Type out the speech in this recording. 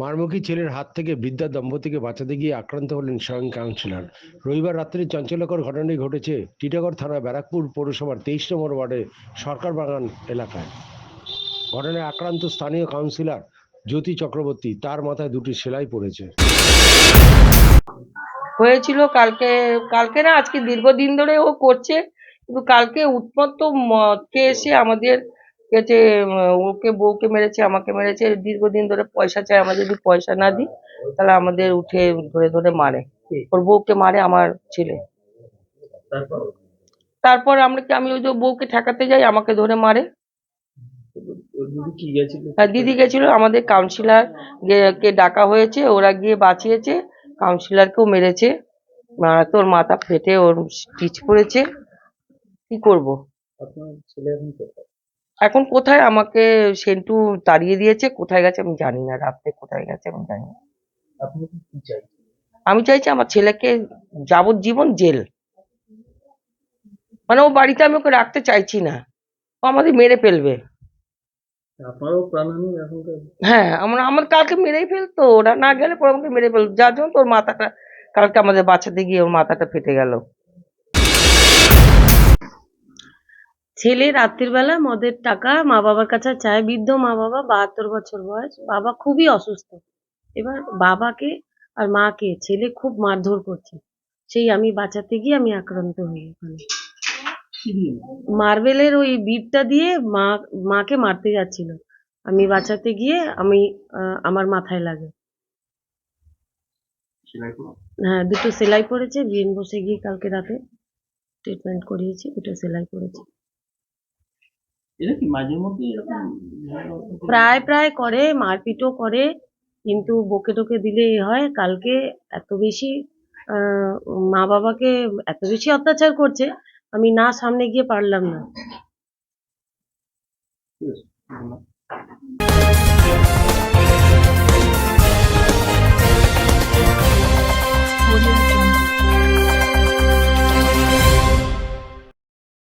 মারমুখী ছেলের হাত থেকে বৃদ্ধা দম্পতিকে বাঁচাতে গিয়ে আক্রান্ত হলেন স্বয়ং কাউন্সিলর। রবিবার রাত্রে চাঞ্চল্যকর ঘটনাটি ঘটেছে টিটাগড় থানা ব্যারাকপুর পৌরসভার তেইশ নম্বর ওয়ার্ডে সরকার বাগান এলাকায়। ঘটনায় আক্রান্ত স্থানীয় কাউন্সিলর জ্যোতি চক্রবর্তী, তার মাথায় দুটি সেলাই পড়েছে। হয়েছিল কালকে কালকে না, আজকে দীর্ঘদিন ধরে ও করছে, কিন্তু কালকে উৎপত্ত মদকে এসে আমাদের কাছে উম, ওকে বউকে মেরেছে আমাকে মেরেছে দীর্ঘদিন ধরে পয়সা চায় আমরা যদি পয়সা না দিই তাহলে আমাদের উঠে ধরে ধরে মারে। ওর বউকে মারে আমার ছেলে। তারপর? আমরা কি আমি ওই যে বউকে ঠেকাতে যাই আমাকে ধরে মারে। ওর দিদি গেছিল? আমাদের কাউন্সিলর কে ডাকা হয়েছে ওরা গিয়ে বাঁচিয়েছে কাউন্সিলরকেও মেরেছে। মারা তোর মাথা ফেটে ওর স্টিচ পড়েছে। কি করব? ছেলে এখন এখন কোথায় আমাকে সেন্টু তাড়িয়ে দিয়েছে? কোথায় গেছে আমি জানি না। রাত্রে কোথায় গেছে আমি জানি না। আপনি কি কি আমি চাইছি আমার ছেলেকে যাবজ্জীবন জেল। মানে ও বাড়িতে আমি ওকে রাখতে চাইছি না। ও আমাদের মেরে ফেলবে। আপনারও প্রাণহানি এখনকার? হ্যাঁ আমরা আমার কালকে মেরেই ফেলতো। ওরা না গেলে পরে আমাকে মেরে ফেলতো। যার জন্য তোর মাথাটা কালকে আমাদের বাঁচাতে গিয়ে ওর মাথাটা ফেটে গেল। ছেলে রাত্রির বেলা মদের টাকা মা বাবার কাছে চায় বৃদ্ধ মা বাবা বাহাত্তর বছর বয়স বাবা খুবই অসুস্থ। এবার বাবাকে আর মাকে ছেলে খুব মারধর করছে। সেই আমি বাঁচাতে গিয়ে আমি আক্রান্ত হই ওখানে মার্বেলের ওই বিটটা দিয়ে মা মাকে মারতে যাচ্ছিল। আমি বাঁচাতে গিয়ে আমি আমার মাথায় লাগে। হ্যাঁ দুটো সেলাই পড়েছে বিন বসে গিয়ে কালকে রাতে ট্রিটমেন্ট করিয়েছি দুটো সেলাই পড়েছে এটা কি মাঝে মধ্যে এরকম প্রায় প্রায় করে মারপিটও করে কিন্তু বকে টকে দিলে এ হয়। কালকে এত বেশি আহ, মা বাবাকে এত বেশি অত্যাচার করছে আমি না সামনে গিয়ে পারলাম না।